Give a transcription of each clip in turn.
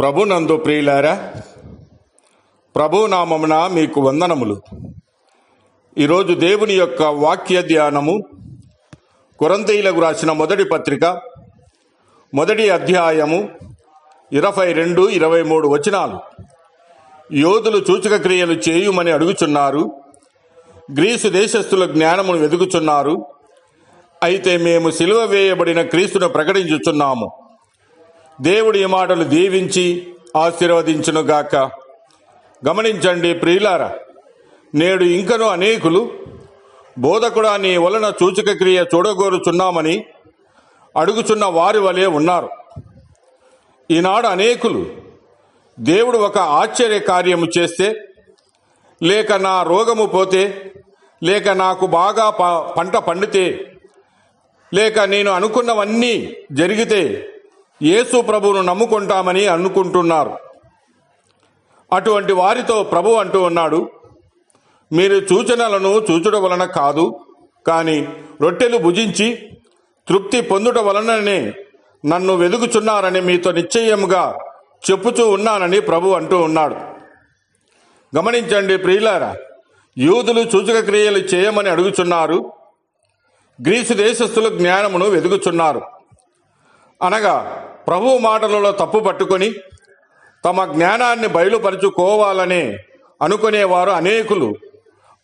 ప్రభునందు ప్రియులారా ప్రభునామమున మీకు వందనములు. ఈరోజు దేవుని యొక్క వాక్య ధ్యానము కొరంతీయులకు రాసిన మొదటి పత్రిక మొదటి అధ్యాయము ఇరవై రెండు ఇరవై మూడు వచనాలు. యోధులు సూచక క్రియలు చేయుమని అడుగుచున్నారు గ్రీసు దేశస్థుల జ్ఞానమును వెతుకుచున్నారు అయితే మేము సిలువ వేయబడిన క్రీస్తును ప్రకటించుచున్నాము. దేవుడి ఈ మాటలు దీవించి ఆశీర్వదించునుగాక. గమనించండి ప్రియులార నేడు ఇంకను అనేకులు బోధకుడా నీ వలన సూచక క్రియ చూడగోరుచున్నామని అడుగుచున్న వారి వలె ఉన్నారు. ఈనాడు అనేకులు దేవుడు ఒక ఆశ్చర్య కార్యము చేస్తే లేక నా రోగము పోతే లేక నాకు బాగా ప- పంట పండితే లేక నేను అనుకున్నవన్నీ జరిగితే యేసు ప్రభువును నమ్ముకుంటామని అనుకుంటున్నారు. అటువంటి వారితో ప్రభు అంటూ ఉన్నాడు మీరు సూచనలను చూచుట వలన కాదు కానీ రొట్టెలు భుజించి తృప్తి పొందుట వలననే నన్ను వెదుగుచున్నారని మీతో నిశ్చయముగా చెప్పుచూ ఉన్నానని ప్రభు అంటూ ఉన్నాడు. గమనించండి ప్రియులారా యూదులు సూచక క్రియలు చేయమని అడుగుచున్నారు గ్రీసు దేశస్థులు జ్ఞానమును వెదుగుచున్నారు అనగా ప్రభు మాటలలో తప్పు పట్టుకొని తమ జ్ఞానాన్ని బయలుపరుచుకోవాలని అనుకునేవారు అనేకులు.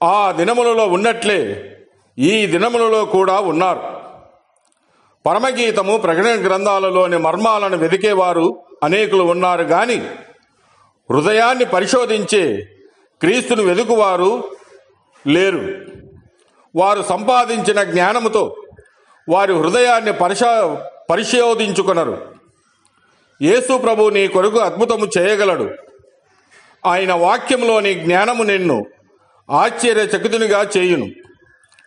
ఆ దినములలో ఉన్నట్లే ఈ దినములలో కూడా ఉన్నారు. పరమగీతము ప్రకటన గ్రంథాలలోని మర్మాలను వెతికేవారు అనేకులు ఉన్నారు గాని హృదయాన్ని పరిశోధించే క్రీస్తును వెదుకువారు లేరు. వారు సంపాదించిన జ్ఞానముతో వారి హృదయాన్ని పరిశా పరిశోధించుకొనరు. యేసు ప్రభు నీ కొరకు అద్భుతము చేయగలడు. ఆయన వాక్యంలోని జ్ఞానము నిన్ను ఆశ్చర్యచకితునిగా చేయును.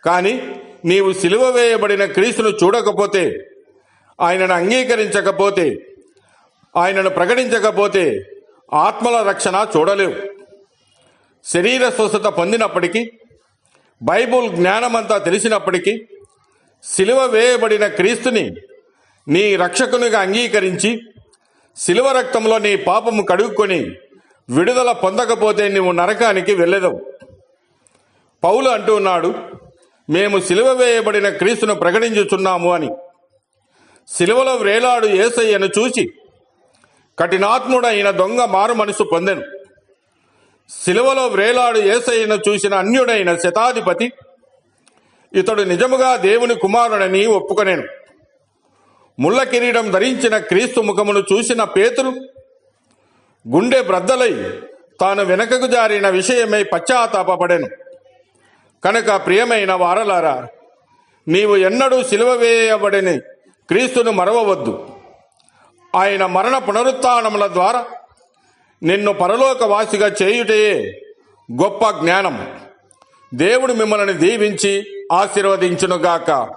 కానీ నీవు సిలువ వేయబడిన క్రీస్తును చూడకపోతే ఆయనను అంగీకరించకపోతే ఆయనను ప్రకటించకపోతే ఆత్మల రక్షణ చూడలేవు. శరీర స్వస్థత పొందినప్పటికీ బైబుల్ జ్ఞానమంతా తెలిసినప్పటికీ సిలువ వేయబడిన క్రీస్తుని నీ రక్షకునిగా అంగీకరించి శిలువ రక్తంలో నీ పాపము కడుక్కొని విడుదల పొందకపోతే నీవు నరకానికి వెళ్ళెదవు. పౌలు అంటూ ఉన్నాడు మేము సిలువ వేయబడిన క్రీస్తును ప్రకటించుచున్నాము అని. సిలువలో వ్రేలాడు ఏసయ్యను చూసి కఠినాత్ముడైన దొంగ మారు మనసు పొందెను. సిలువలో వ్రేలాడు ఏసయ్యను చూసిన అన్యుడైన శతాధిపతి ఇతడు నిజముగా దేవుని కుమారుడని ఒప్పుకొనేను. ముళ్ళ కిరీటం ధరించిన క్రీస్తు ముఖమును చూసిన పేతురు గుండె బ్రద్దలై తాను వెనకకు జారిన విషయమై పశ్చాత్తాపడెను కనుక ప్రియమైన వారలారా నీవు ఎన్నడూ సిలువ వేయబడిని క్రీస్తును మరవవద్దు. ఆయన మరణ పునరుత్నముల ద్వారా నిన్ను పరలోకవాసిగా చేయుటయే గొప్ప జ్ఞానం దేవుడు మిమ్మల్ని దీవించి ఆశీర్వదించునుగాక.